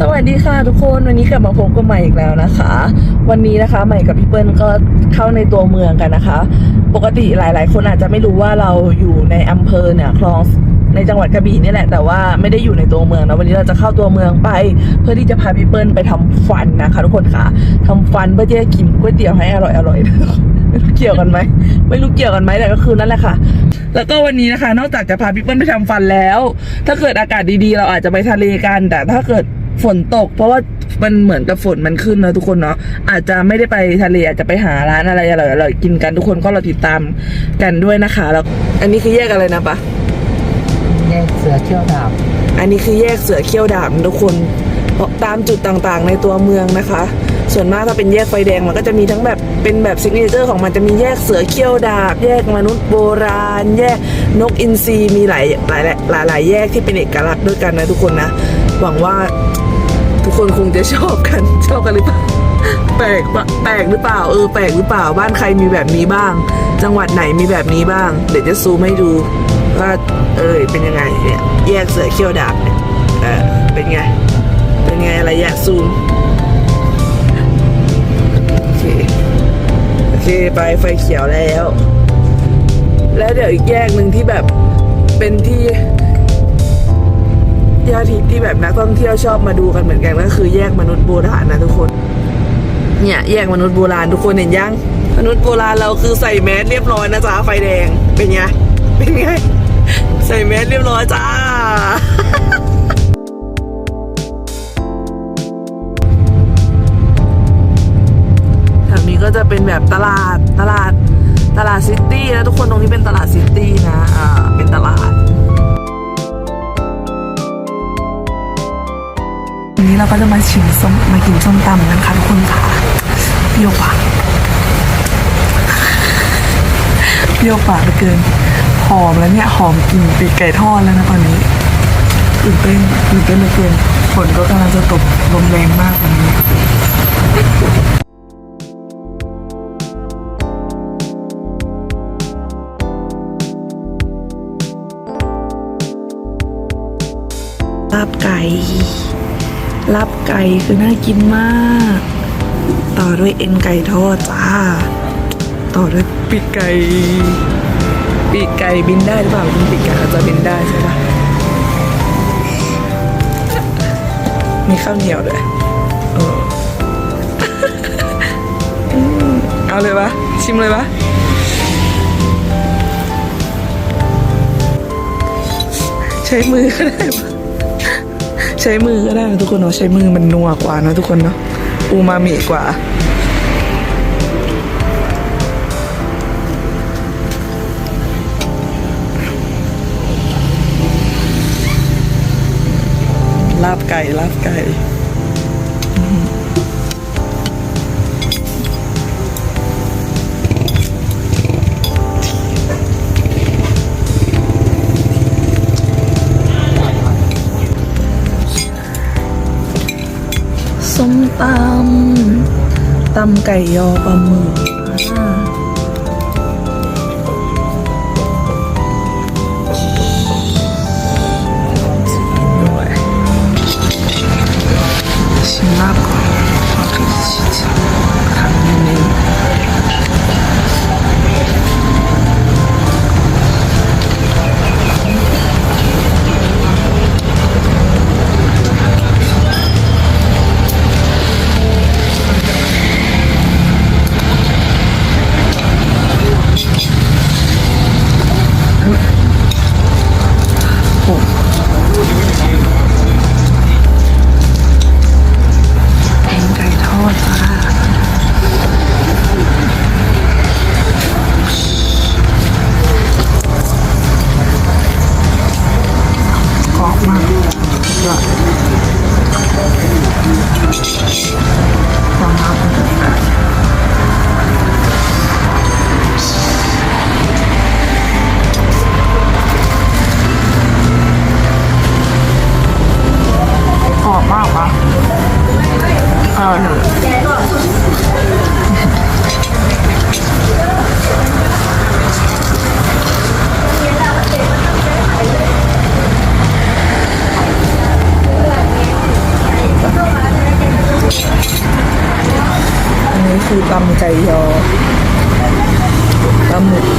สวัสดีค่ะทุกคนวันนี้กลับมาพบกับใหม่อีกแล้วนะคะ วันนี้นะคะใหม่กับพี่เปิ้ลก็เข้าในตัวเมืองกันนะคะ ปกติหลาย ๆ คนอาจจะไม่รู้ว่าเราอยู่ในอำเภอเนี่ยคลองในจังหวัดกระบี่นี่แหละแต่ว่าไม่ได้อยู่ในตัวเมืองนะวันนี้เราจะเข้าตัวเมืองไป เพื่อที่จะพาพี่เปิ้ลไปทำฟันนะคะทุกคนค่ะทำฟันเพื่อที่จะกินก๋วยเตี๋ยวให้อร่อยอร่อยไม่รู้เกี่ยวกันไหมไม่รู้เกี่ยวกันไหมแต่ก็คือนั่นแหละค่ะ แล้วก็วันนี้นะคะ นอกจากจะพาพี่เปิ้ลไปทำฟันแล้ว ถ้าเกิดอากาศดีๆ เราอาจจะไปทะเลกัน แต่ถ้าเกิด ฝนตก เพราะว่ามันเหมือนกับฝนมันขึ้นนะทุกคนเนาะอาจจะไม่ได้ไปทะเลอาจจะไปหาร้านอะไรอร่อยๆกินกันทุกคนก็เราติดตามกันด้วยนะคะแล้วอันนี้คือแยกอะไรนะปะแยกเสือเขี้ยวดาบอันนี้คือแยกเสือเขี้ยวดาบนะทุกคนเพราะตามจุดต่างๆ ในตัวเมืองนะคะ ส่วนมากถ้าเป็นแยกไฟแดงมันก็จะมีทั้งแบบเป็นแบบซิกเนเจอร์ของมันจะมีแยกเสือเขี้ยวดาบ แยกมนุษย์โบราณ แยกนกอินทรีมีหลายหลายหลายหลายแยกที่เป็นเอกลักษณ์ด้วยกันนะทุกคนนะ หวังว่าทุกคนคงจะชอบกันชอบกันหรือเปล่าแปลกปะแปลกหรือเปล่าเออแปลกหรือเปล่าบ้านใครมีแบบนี้บ้าง จังหวัดไหนมีแบบนี้บ้าง เดี๋ยวจะซูมให้ดูว่าเออเป็นยังไงเนี่ยแยกเสือเขี้ยวดาบเนี่ยเออเป็นไง เป็นไงระยะซูมโอเคโอเคไปไฟเขียวแล้ว แล้วเดี๋ยวอีกแยกหนึ่งที่แบบเป็นที่ ยาทิพย์ที่แบบนักท่องเที่ยวชอบมาดูกันเหมือนกันก็คือแยกมนุษย์โบราณนะทุกคน เนี่ยแยกมนุษย์โบราณทุกคนเห็นยัง มนุษย์โบราณเราคือใส่แมสเรียบร้อยนะจ๊ะไฟแดงเป็นไงเป็นไงใส่แมสเรียบร้อยจ้าแถวนี้ก็จะเป็นแบบตลาดตลาดตลาดซิตี้นะทุกคนตรงนี้เป็นตลาดซิตี้ วันนี้เราก็จะมาชิมส้มมากินส้มตำกันค่ะทุกคนค่ะเปรี้ยวปากเปรี้ยวปากเหลือเกินหอมแล้วเนี่ยหอมกลิ่นปีกไก่ทอดแล้วนะตอนนี้ตื่นเต้นตื่นเต้นเหลือเกินฝนก็กำลังจะตกลมแรงมากวันนี้ลาบไก่ ลาบไก่คือน่ากินมาก ต่อด้วยเอ็นไก่ทอดจ้า ต่อด้วยปีกไก่ ปีกไก่บินได้หรือเปล่าคุณปีกไก่อาจจะบินได้ใช่ปะมีข้าวเหนียวด้วยเออเอาเลยปะชิมเลยปะใช้มือก็ได้ปะ ใช้มือก็ได้นะทุกคนเนาะใช้มือมันนัวกว่านะทุกคนเนาะอูมามิกว่า ลาบไก่ลาบไก่ ตำตำไก่ยอปลาหมึก Mm-hmm. ตำไก่ยอตำหมึก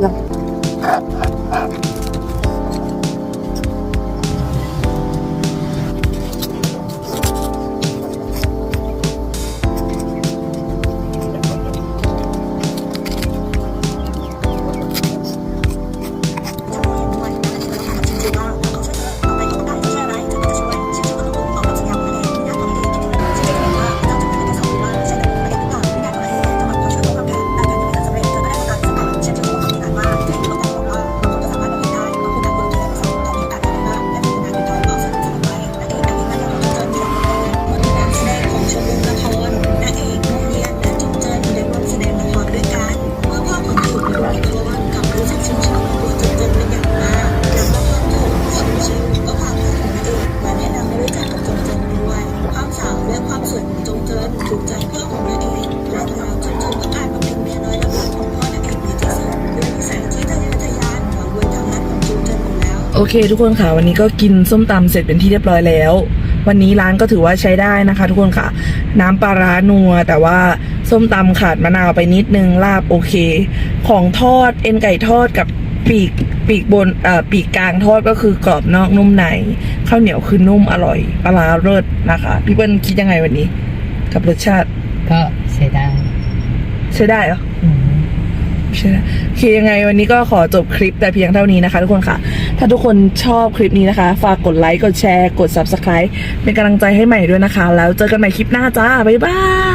lang. โอเค ทุกคนค่ะวันนี้ก็กินส้มตำเสร็จเป็นที่เรียบร้อยแล้ว วันนี้ร้านก็ถือว่าใช้ได้นะคะ ทุกคนค่ะ น้ำปลาร้านัว แต่ว่าส้มตำขาดมะนาวไปนิดนึงลาบโอเค ของทอดเอ็นไก่ทอดกับปีกปีกบนเอ่อปีกกลางทอดก็คือกรอบนอกนุ่มในข้าวเหนียวคือนุ่มอร่อยปลาร้าเลิศนะคะ พี่เปิ้ลคิดยังไงวันนี้ กับรสชาติก็ใช้ได้ใช้ได้เหรอ อืม ใช่โอเคยังไงวันนี้ก็ขอจบคลิปแต่เพียงเท่านี้นะคะทุกคนค่ะ ถ้าทุกคนชอบคลิปนี้นะคะ ฝากกดไลค์ กดแชร์ กด subscribe เป็นกำลังใจให้ใหม่ด้วยนะคะ แล้วเจอกันใหม่คลิปหน้าจ้า บ๊ายบาย